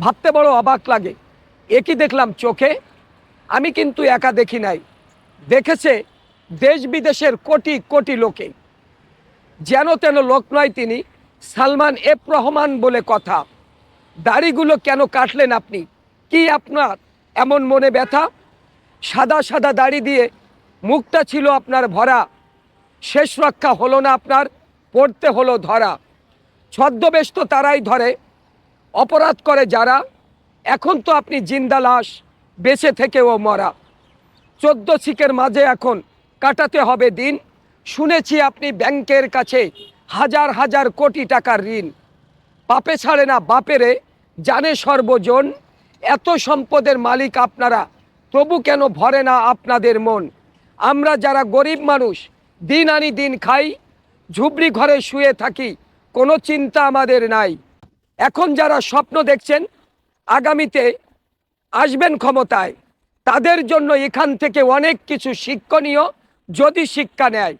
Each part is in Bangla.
ভাবতে বড় অবাক লাগে। একই দেখলাম চোখে? আমি কিন্তু একা দেখি নাই। দেখেছে দেশ বিদেশের কোটি কোটি লোকে। যেন তেন লোক নয় তিনি, সালমান এফ রহমান বলে কথা। দাড়িগুলো কেন কাটলেন আপনি? কি আপনার? এমন মনে ব্যথা? সাদা সাদা দাড়ি দিয়ে মুখটা ছিল আপনার ভরা। শেষ রক্ষা হলো না আপনার, পড়তে হলো ধরা। ছদ্মবেশ তো তারাই ধরে। অপরাধ করে যারা, এখন তো আপনি জিন্দা লাশ, বেঁচে থেকেও মরা। চোদ্দ শিখের মাঝে এখন কাটাতে হবে দিন। শুনেছি আপনি ব্যাংকের কাছে হাজার হাজার কোটি টাকার ঋণ। পাপে ছাড়ে না, বাপেরে জানে সর্বজন। এত সম্পদের মালিক আপনারা, তবু কেন ভরে না আপনাদের মন? আমরা যারা গরিব মানুষ, দিন আনি দিন খাই। ঝুবড়ি ঘরে শুয়ে থাকি, কোনো চিন্তা আমাদের নাই। এখন যারা স্বপ্ন দেখছেন, আগামীতে আসবেন ক্ষমতায়, তাদের জন্য এখান থেকে অনেক কিছু শিক্ষণীয় যদি শিক্ষা নেয়।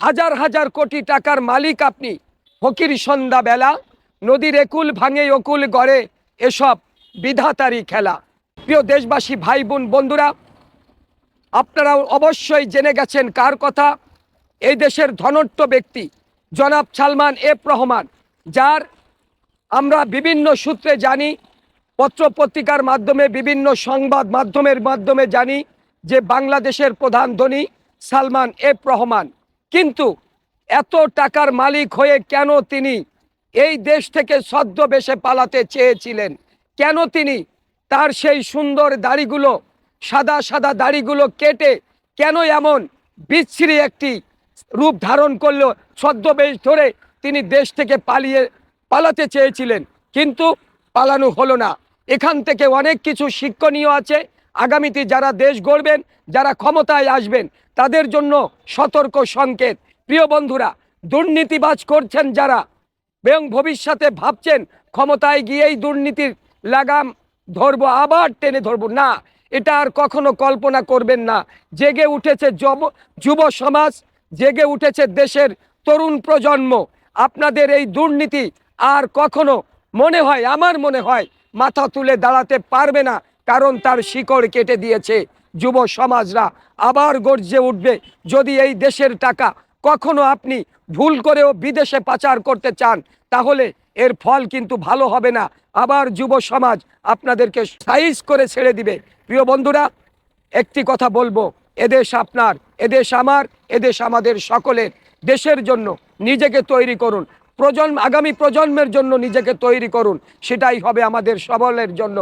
হাজার হাজার কোটি টাকার মালিক আপনি, ফকির সন্ধ্যাবেলা নদীর একুল ভাঙে অকুল গড়ে এসব বিধাতারই খেলা। প্রিয় দেশবাসী ভাই বোন বন্ধুরা, আপনারাও অবশ্যই জেনে গেছেন কার কথা। এই দেশের ধনট্য ব্যক্তি জনাব সালমান এফ রহমান, যার আমরা বিভিন্ন সূত্রে জানি, পত্রপত্রিকার মাধ্যমে বিভিন্ন সংবাদ মাধ্যমের মাধ্যমে জানি যে বাংলাদেশের প্রধান ধনী সালমান এফ রহমান। কিন্তু এত টাকার মালিক হয়ে কেন তিনি এই দেশ থেকে ছদ্মবেশে পালাতে চেয়েছিলেন? কেন তিনি তার সেই সুন্দর দাড়িগুলো, সাদা সাদা দাড়িগুলো কেটে কেন এমন বিচ্ছিরি একটি রূপ ধারণ করল, ছদ্মবেশ ধরে তিনি দেশ থেকে পালিয়ে পালাতে চেয়েছিলেন, কিন্তু পালানো হলো না। এখান থেকে অনেক কিছু শিক্ষণীয় আছে। আগামীতে যারা দেশ গড়বেন, যারা ক্ষমতায় আসবেন, তাদের জন্য সতর্ক সংকেত। প্রিয় বন্ধুরা, দুর্নীতিবাজ করছেন যারা, এবং ভবিষ্যতে ভাবছেন ক্ষমতায় গিয়েই দুর্নীতির লাগাম ধরবো, আবার টেনে ধরবো। না, এটা আর কখনো কল্পনা করবেন না। জেগে উঠেছে যব, যুব সমাজ, জেগে উঠেছে দেশের তরুণ প্রজন্ম। আপনাদের এই দুর্নীতি আর কখনো মনে হয়, আমার মনে হয় মাথা তুলে দাঁড়াতে পারবে না, কারণ তার শিকড় কেটে দিয়েছে। যুব সমাজরা আবার গর্জে উঠবে, যদি এই দেশের টাকা কখনো আপনি ভুল করেও বিদেশে পাচার করতে চান, তাহলে এর ফল কিন্তু ভালো হবে না। আবার যুব সমাজ আপনাদেরকে সাইজ করে ছেড়ে দিবে। প্রিয় বন্ধুরা, একটি কথা বলব, এদেশ আপনার, এদেশ আমার, এদেশ আমাদের সকলের। দেশের জন্য নিজেকে তৈরি করুন। প্রজন্ম আগামী প্রজন্মের জন্য নিজেকে তৈরি করুন। সেটাই হবে আমাদের সবলের জন্য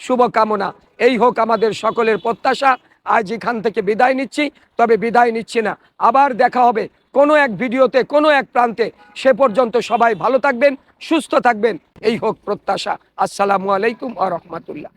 শুভকামনা। এই হোক আমাদের সকলের প্রত্যাশা। আজ এখান থেকে বিদায় নিচ্ছি, তবে বিদায় নিচ্ছি না। আবার দেখা হবে কোনো এক ভিডিওতে, কোনো এক প্রান্তে। সে পর্যন্ত সবাই ভালো থাকবেন, সুস্থ থাকবেন। এই হোক প্রত্যাশা। আসসালামু আলাইকুম আ রহমতুল্লাহ।